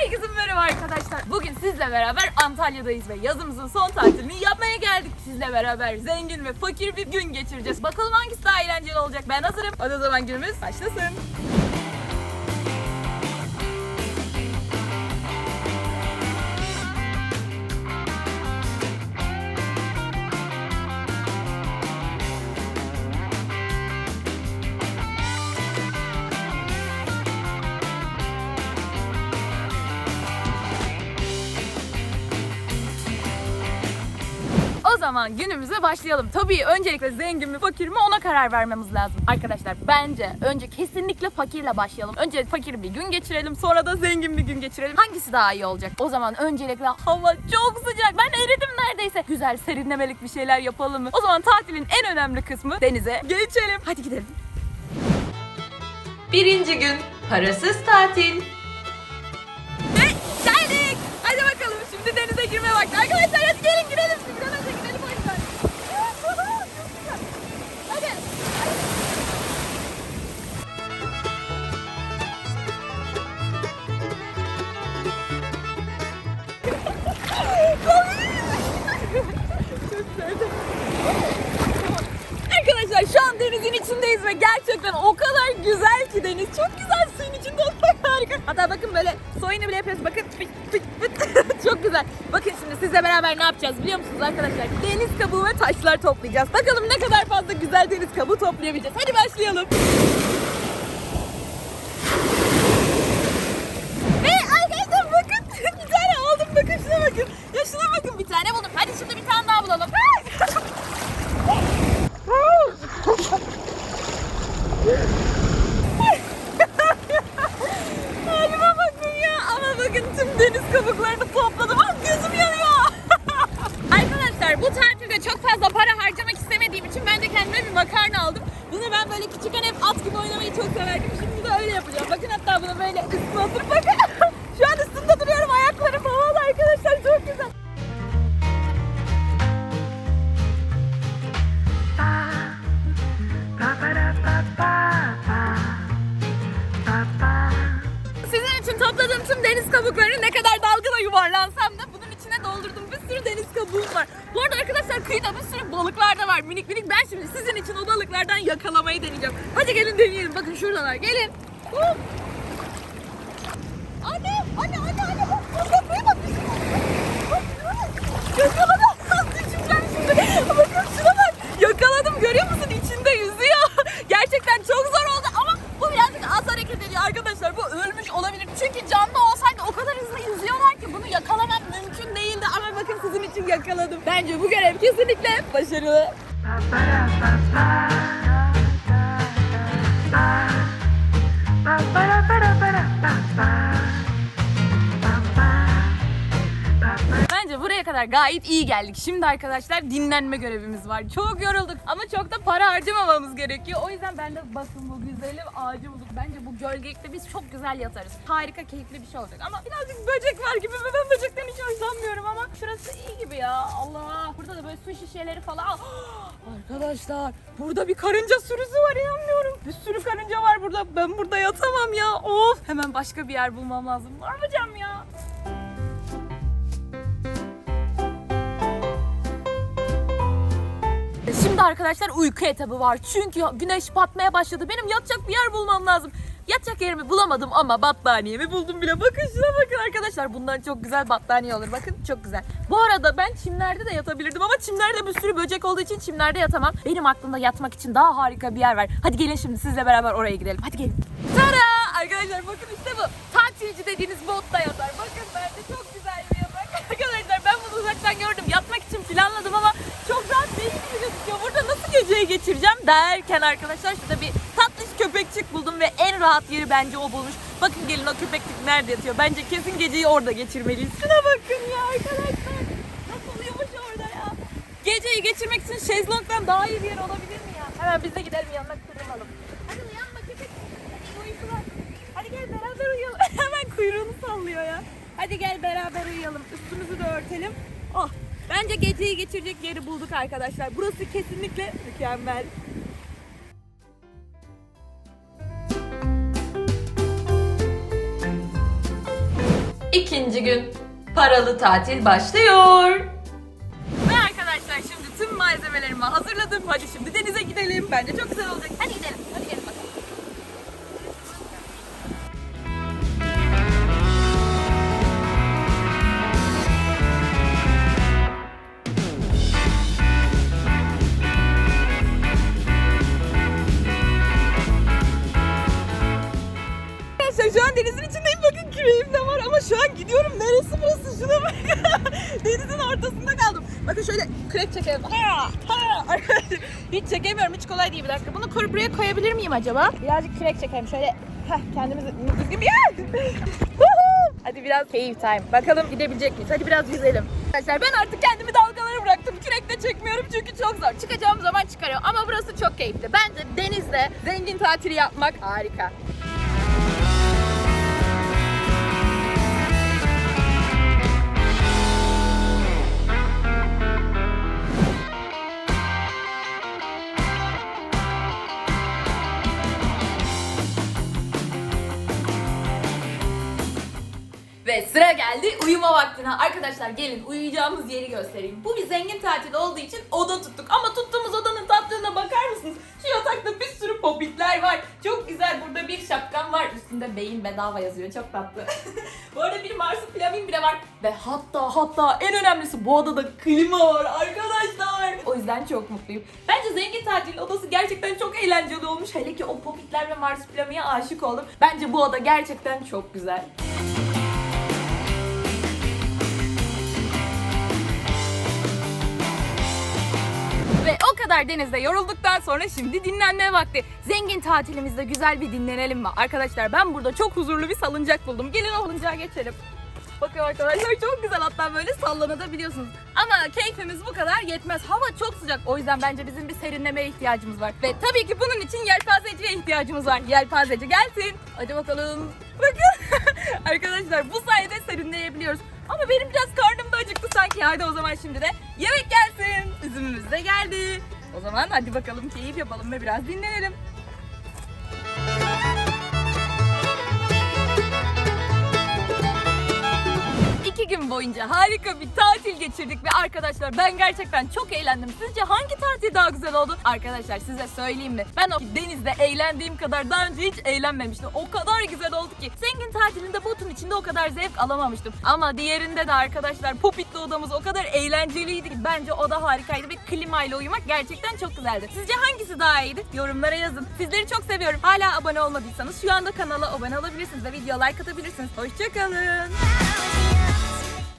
Herkese merhaba arkadaşlar. Bugün sizle beraber Antalya'dayız ve yazımızın son tatilini yapmaya geldik. Sizle beraber zengin ve fakir bir gün geçireceğiz. Bakalım hangisi daha eğlenceli olacak. Ben hazırım. Hadi o zaman günümüz başlasın. Zaman günümüze başlayalım. Tabii öncelikle zengin mi fakir mi ona karar vermemiz lazım. Arkadaşlar bence önce kesinlikle fakirle başlayalım. Önce fakir bir gün geçirelim sonra da zengin bir gün geçirelim. Hangisi daha iyi olacak? O zaman öncelikle hava çok sıcak. Ben eridim neredeyse. Güzel serinlemelik bir şeyler yapalım mı? O zaman tatilin en önemli kısmı denize geçelim. Hadi gidelim. Birinci gün parasız tatil. Ve geldik. Hadi bakalım şimdi denize girme vakti. Arkadaşlar hadi gelin girelim. Arkadaşlar şu an denizin içindeyiz ve gerçekten o kadar güzel ki deniz. Çok güzel suyun içinde olmak harika. Hatta bakın böyle soyunu bile yapıyoruz. Bakın. Çok güzel. Bakın şimdi sizle beraber ne yapacağız biliyor musunuz arkadaşlar? Deniz kabuğu ve taşlar toplayacağız. Bakalım ne kadar fazla güzel deniz kabuğu toplayabileceğiz. Hadi başlayalım. Ve arkadaşlar bakın bir tane aldım. Bakın şuna bakın. Ya şuna bakın bir tane buldum. Hadi şimdi bir tane daha bulalım. Halime bakın ya. Ama bakın tüm deniz kabuklarını topladım. Yuvarlansam da bunun içine doldurdum. Bir sürü deniz kabuğum var. Bu arada arkadaşlar kıyıda bir sürü balıklar da var. Minik minik. Ben şimdi sizin için o balıklardan yakalamayı deneyeceğim. Hadi gelin deneyelim. Bakın şuradalar. Gelin. Anne, anne, anne, anne. Bak, bak, bak, bak. Bak, şuna bak. Yakaladım. Düşeceğim şimdi. Bakın şuna bak. Yakaladım. Görüyor musun? İçinde yüzüyor. Gerçekten çok zor oldu ama bu birazcık az hareket ediyor arkadaşlar. Bu ölmüş olabilir. Çünkü canlı olsaydı o kadar hızlı yüzüyorlar ki bunu yakalamam mümkün değildi. Ama bakın sizin yakaladım. Bence bu görev kesinlikle başarılı. Bence buraya kadar gayet iyi geldik. Şimdi arkadaşlar dinlenme görevimiz var. Çok yorulduk ama çok da para harcamamamız gerekiyor. O yüzden ben de bakın bu güzelim ağacı bulduk. Bence bu gölgelikte biz çok güzel yatarız. Harika keyifli bir şey olacak. Ama birazcık böcek var gibi ve ben böcekten hiç hoşlanmıyorum ama şurası iyi gibi ya. Allah. Burada da böyle su şişeleri falan. Arkadaşlar burada bir karınca sürüsü var inanmıyorum. Bir sürü karınca var burada. Ben burada yatamam ya. Of. Hemen başka bir yer bulmam lazım. Ne yapacağım ya? Şimdi arkadaşlar uyku etabı var. Çünkü güneş batmaya başladı. Benim yatacak bir yer bulmam lazım. Yatacak yerimi bulamadım ama battaniyemi buldum bile. Bakın şuna bakın arkadaşlar. Bundan çok güzel battaniye olur. Bakın çok güzel. Bu arada ben çimlerde de yatabilirdim ama çimlerde bir sürü böcek olduğu için çimlerde yatamam. Benim aklımda yatmak için daha harika bir yer var. Hadi gelin şimdi sizle beraber oraya gidelim. Hadi gelin. Tada! Arkadaşlar bakın işte bu. Tatilci dediğiniz botta yatar. Bakın bence çok güzel bir yatak. Arkadaşlar ben bunu uzaktan gördüm. Yatmak için planladım ama çok rahat değil gibi gözüküyor. Burada nasıl geceyi geçireceğim derken arkadaşlar şurada bir köpekçik buldum ve en rahat yeri bence o bulmuş. Bakın gelin o köpekçik nerede yatıyor. Bence kesin geceyi orada geçirmeliyiz. Şuna bakın ya arkadaşlar. Nasıl uyumuş orada ya. Geceyi geçirmek için şezlongdan daha iyi bir yer olabilir mi ya? Hemen biz de gidelim yanına kırılmalım. Hadi uyanma köpek. Uykular. Hadi gel beraber uyuyalım. Hemen kuyruğunu sallıyor ya. Hadi gel beraber uyuyalım. Üstümüzü de örtelim. Oh. Bence geceyi geçirecek yeri bulduk arkadaşlar. Burası kesinlikle mükemmel. İkinci gün paralı tatil başlıyor. Ve arkadaşlar şimdi tüm malzemelerimi hazırladım. Hadi şimdi denize gidelim. Bence çok güzel olacak. Hadi gidelim. Hadi gelin şöyle kürek çekelim. Ha, ha. Hiç çekemiyorum. Hiç kolay değil. Bir dakika. Bunu kuru buraya koyabilir miyim acaba? Birazcık kürek çekelim. Şöyle heh, kendimizi düzgün bir yer. Hadi biraz keyif time. Bakalım gidebilecek miyiz? Hadi biraz yüzelim. Arkadaşlar ben artık kendimi dalgalara bıraktım. Kürekle çekmiyorum çünkü çok zor. Çıkacağım zaman çıkarıyorum. Ama burası çok keyifli. Bence denizde zengin tatili yapmak harika. Geldi uyuma vaktine. Arkadaşlar gelin uyuyacağımız yeri göstereyim. Bu bir zengin tatil olduğu için oda tuttuk. Ama tuttuğumuz odanın tatlılığına bakar mısınız? Şu yatakta bir sürü popitler var. Çok güzel burada bir şapkam var. Üstünde beyin bedava yazıyor. Çok tatlı. bu arada bir marsupilami bile var. Ve hatta hatta en önemlisi bu odada klima var arkadaşlar. O yüzden çok mutluyum. Bence zengin tatil odası gerçekten çok eğlenceli olmuş. Hele ki o popitler ve marsupilamiye aşık oldum. Bence bu oda gerçekten çok güzel. Kadar denizde yorulduktan sonra şimdi dinlenme vakti. Zengin tatilimizde güzel bir dinlenelim mi? Arkadaşlar ben burada çok huzurlu bir salıncak buldum. Gelin o salıncağa geçelim. Bakın arkadaşlar çok güzel hatta böyle sallanabiliyorsunuz. Ama keyfimiz bu kadar yetmez. Hava çok sıcak. O yüzden bence bizim bir serinlemeye ihtiyacımız var. Ve tabii ki bunun için yelpazeciye ihtiyacımız var. Yelpazeci gelsin. Hadi bakalım. Bakın. arkadaşlar bu sayede serinleyebiliyoruz. Ama benim biraz karnım da acıktı sanki. Hadi o zaman şimdi de yemek gelsin. Üzümümüz de geldi. O zaman hadi bakalım keyif yapalım ve biraz dinlenelim. İki gün boyunca harika bir tatil geçirdik ve arkadaşlar ben gerçekten çok eğlendim. Sizce hangi tatil daha güzel oldu? Arkadaşlar size söyleyeyim mi? Ben o denizde eğlendiğim kadar daha önce hiç eğlenmemiştim. O kadar güzel oldu ki. Zengin tatilinde botun içinde o kadar zevk alamamıştım. Ama diğerinde de arkadaşlar Popit'li odamız o kadar eğlenceliydi ki bence o da harikaydı ve klimayla uyumak gerçekten çok güzeldi. Sizce hangisi daha iyiydi? Yorumlara yazın. Sizleri çok seviyorum. Hala abone olmadıysanız şu anda kanala abone olabilirsiniz ve video like atabilirsiniz. Hoşçakalın.